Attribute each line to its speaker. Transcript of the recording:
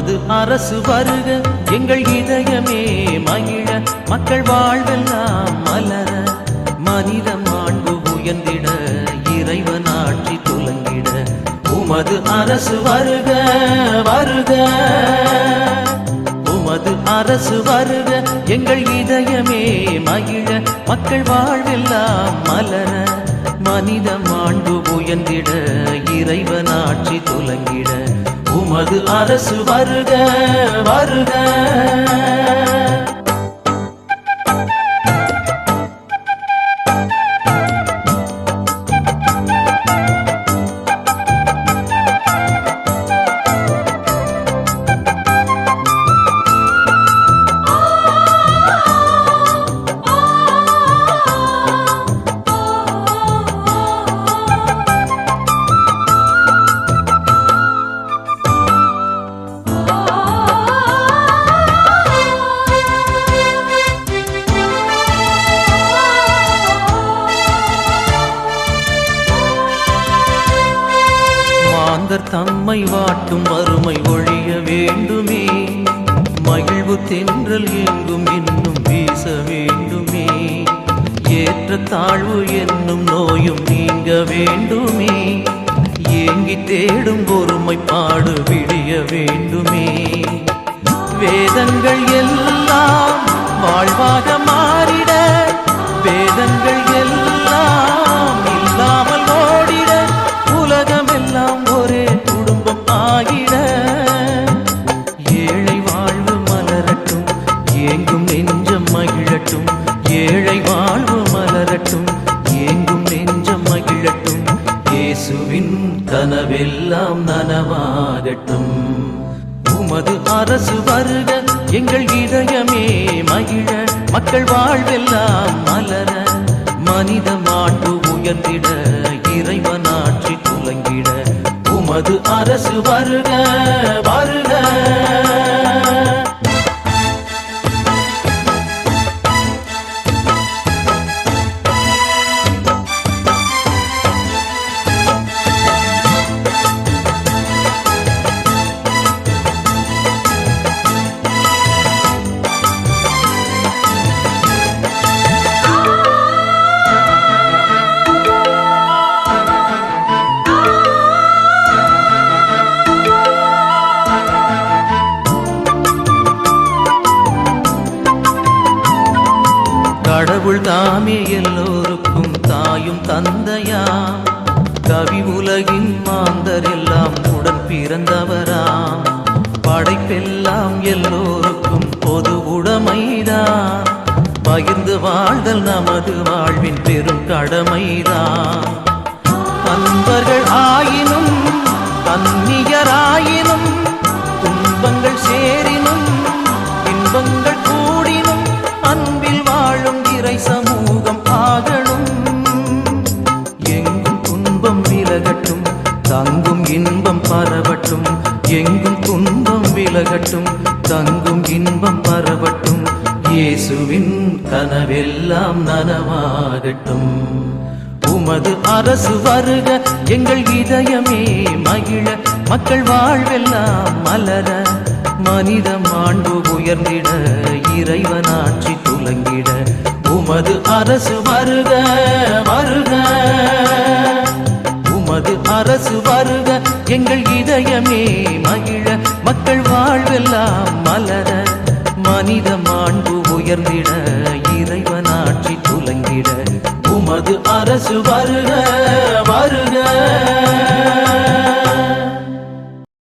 Speaker 1: உமது அரசு வருக எங்கள் இதயமே மகிழ மக்கள் வாழ்வெல்லாம் மலர. மனித மாண்பு உயர்ந்திட இறைவன் ஆட்சி துலங்கிட. உமது அரசு வருக வருக. உமது அரசு வருக எங்கள் இதயமே மகிழ மக்கள் வாழ்வெல்லாம் மலர. மனித மாண்பு உயர்ந்திட இறைவன் ஆட்சி துலங்கிட. உமது அரசு வருக வருக. மாந்தர் தம்மை வாட்டும் வறுமை ஒழிய வேண்டுமே. மகிழ்வு தென்றல் எங்கும் இன்னும் வீச வேண்டுமே. ஏற்ற தாழ்வு என்னும் நோயும் நீங்க வேண்டுமே. ஏங்கி தேடும் ஒருமை பாடு விடிய வேண்டுமே. வேதங்கள் எல்லாம் வாழ்வாக மாறி கனவெல்லாம் நனவாகட்டும். உமது அரசு வருக எங்கள் இதயமே மகிழ. மக்கள் வாழ்வெல்லாம் மலர மனித மாட்டு உயர்ந்திட இறைவனாற்றி துலங்கிட. உமது அரசு வருக வருக. கடவுள் தாமே எல்லோருக்கும் தாயும் தந்தையா? கவி உலகின் மாந்தர் எல்லாம் உடன் பிறந்தவராம் படைப்பெல்லாம் எல்லோருக்கும் பொது உடைமைதான் பகிர்ந்து வாழ்தல் நமது வாழ்வின் பெரும் கடமைதான் அன்பர்கள் ஆயினும் விலகட்டும் தங்கும் இன்பம் பரவட்டும் இயேசுவின் கனவெல்லாம் நனவாகட்டும். உமது அரசு வருக எங்கள் இதயமே மகிழ மக்கள் வாழ்வெல்லாம் மலர. மனித மாண்பு உயர்ந்திட இறைவன் ஆட்சி துலங்கிட. உமது அரசு வருக வருக. உமது அரசு வருக எங்கள் இதயமே மகிழ மக்கள் வாழ்வெல்லாம் மலர மனித மாண்பு உயர்ந்திட இறைவன் துலங்கிட. உமது அரசு வருக வருக.